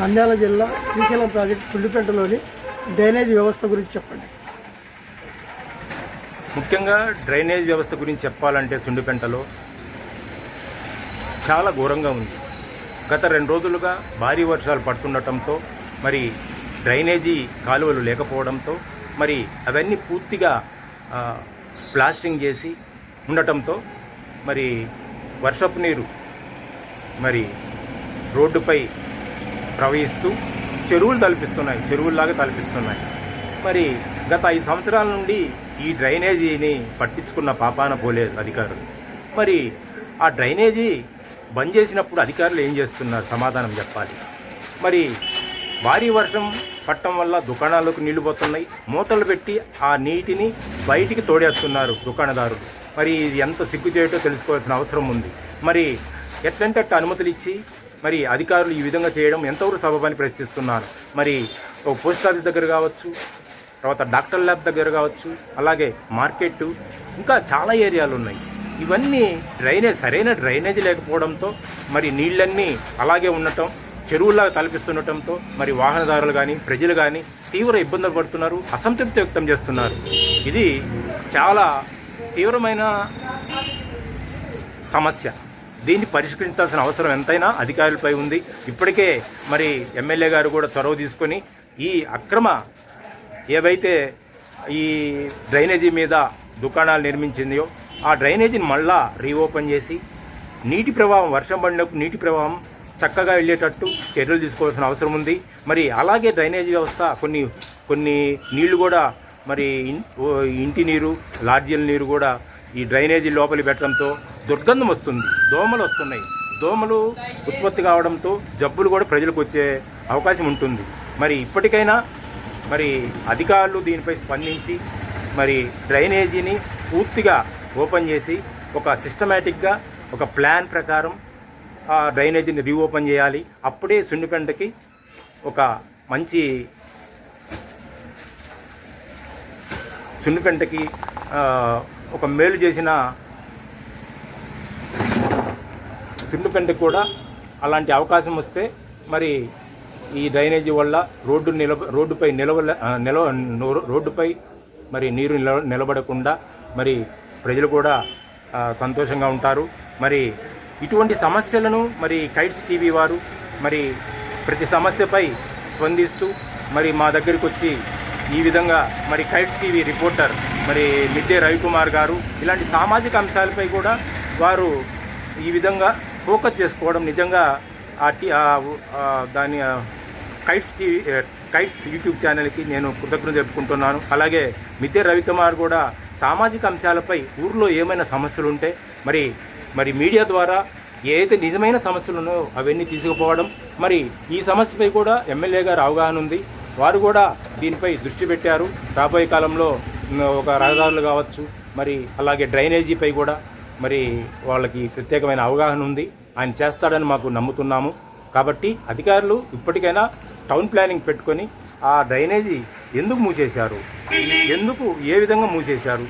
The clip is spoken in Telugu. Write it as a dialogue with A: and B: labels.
A: నంద్యాల జిల్లా శ్రీశైలం ప్రాజెక్టు సుల్లిపేటలోని డ్రైనేజ్ వ్యవస్థ గురించి చెప్పండి.
B: ముఖ్యంగా డ్రైనేజ్ వ్యవస్థ గురించి చెప్పాలంటే సుండిపెంటలో చాలా ఘోరంగా ఉంది. గత రెండు రోజులుగా భారీ వర్షాలు పడుతుండటంతో మరి డ్రైనేజీ కాలువలు లేకపోవడంతో మరి అవన్నీ పూర్తిగా ప్లాస్టింగ్ చేసి ఉండటంతో మరి వర్షపు నీరు మరి రోడ్డుపై ప్రవహిస్తూ చెరువులు తలపిస్తున్నాయి చెరువుల్లాగా తలపిస్తున్నాయి. మరి గత ఐదు సంవత్సరాల నుండి ఈ డ్రైనేజీని పట్టించుకున్న పాపాన పోలేదు అధికారులు. మరి ఆ డ్రైనేజీ బంద్ చేసినప్పుడు అధికారులు ఏం చేస్తున్నారు? సమాధానం చెప్పాలి. మరి భారీ వర్షం పట్టడం వల్ల దుకాణాలకు నీళ్ళు పోతున్నాయి. మూతలు పెట్టి ఆ నీటిని బయటికి తోడేస్తున్నారు దుకాణదారులు. మరి ఇది ఎంత సిగ్గు చేయటో తెలుసుకోవాల్సిన అవసరం ఉంది. మరి ఎట్లంటే అట్ట అనుమతులు ఇచ్చి మరి అధికారులు ఈ విధంగా చేయడం ఎంతవరకు సబబని ప్రశ్నిస్తున్నారు? మరి ఒక పోస్ట్ ఆఫీస్ దగ్గర కావచ్చు తర్వాత డాక్టర్ ల్యాబ్ దగ్గర కావచ్చు అలాగే మార్కెట్ ఇంకా చాలా ఏరియాలు ఉన్నాయి. ఇవన్నీ డ్రైనేజ్ సరైన డ్రైనేజ్ లేకపోవడంతో మరి నీళ్ళన్నీ అలాగే ఉండటం చెరువుల్లాగా తలపిస్తుండటంతో మరి వాహనదారులు కానీ ప్రజలు కానీ తీవ్ర ఇబ్బందులు పడుతున్నారు అసంతృప్తి వ్యక్తం చేస్తున్నారు. ఇది చాలా తీవ్రమైన సమస్య. దీన్ని పరిష్కరించాల్సిన అవసరం ఎంతైనా అధికారులపై ఉంది. ఇప్పటికే మరి ఎమ్మెల్యే గారు కూడా చొరవ తీసుకొని ఈ అక్రమ ఏవైతే ఈ డ్రైనేజీ మీద దుకాణాలు నిర్మించిందో ఆ డ్రైనేజీని మళ్ళా రీఓపెన్ చేసి నీటి ప్రవాహం వర్షం పడినప్పుడు నీటి ప్రవాహం చక్కగా వెళ్ళేటట్టు చర్యలు తీసుకోవాల్సిన అవసరం ఉంది. మరి అలాగే డ్రైనేజీ వ్యవస్థ కొన్ని కొన్ని నీళ్ళు కూడా మరి ఇంటి నీరు లాడ్జీల నీరు కూడా ఈ డ్రైనేజీ లోపలి పెట్టడంతో దుర్గంధం వస్తుంది దోమలు వస్తున్నాయి. దోమలు ఉత్పత్తి కావడంతో జబ్బులు కూడా ప్రజలకు వచ్చే అవకాశం ఉంటుంది. మరి ఇప్పటికైనా మరి అధికారులు దీనిపై స్పందించి మరి డ్రైనేజీని పూర్తిగా ఓపెన్ చేసి ఒక సిస్టమేటిక్గా ఒక ప్లాన్ ప్రకారం ఆ డ్రైనేజీని రీఓపెన్ చేయాలి. అప్పుడే సున్నిపెంటకి ఒక మంచి సున్నిపెంటకి ఒక మేలు చేసిన సున్నిపెంటకి కూడా అలాంటి అవకాశం వస్తే మరి ఈ డ్రైనేజీ వల్ల రోడ్డు నిలబ రోడ్డుపై నిలవ నిలవ నో- రోడ్డుపై మరి నీరు నిల నిలబడకుండా మరి ప్రజలు కూడా సంతోషంగా ఉంటారు. మరి ఇటువంటి సమస్యలను మరి కైట్స్ టీవీ వారు మరి ప్రతి సమస్యపై స్పందిస్తూ మరి మా దగ్గరికి వచ్చి ఈ విధంగా మరి కైట్స్ టీవీ రిపోర్టర్ మరి మిద్దె రవికుమార్ గారు ఇలాంటి సామాజిక అంశాలపై కూడా వారు ఈ విధంగా ఫోకస్ చేసుకోవడం నిజంగా ఆ టీ దాని కైట్స్ టీవీ కైట్స్ యూట్యూబ్ ఛానల్కి నేను కృతజ్ఞత చెప్పుకుంటున్నాను. అలాగే మిద్దె రవికుమార్ కూడా సామాజిక అంశాలపై ఊర్లో ఏమైనా సమస్యలు ఉంటే మరి మరి మీడియా ద్వారా ఏదైతే నిజమైన సమస్యలు ఉన్నాయో అవన్నీ తీసుకుపోవడం. మరి ఈ సమస్యపై కూడా ఎమ్మెల్యే గారు అవగాహన ఉంది వారు కూడా దీనిపై దృష్టి పెట్టారు. రాబోయే కాలంలో ఒక రహదారులు కావచ్చు మరి అలాగే డ్రైనేజీపై కూడా మరి వాళ్ళకి ప్రత్యేకమైన అవగాహన ఉంది. ఆయన చేస్తాడని మాకు నమ్ముతున్నాము. కాబట్టి అధికారులు ఇప్పటికైనా టౌన్ ప్లానింగ్ పెట్టుకొని ఆ డ్రైనేజీ ఎందుకు మూసేశారు? ఎందుకు ఏ విధంగా మూసేశారు?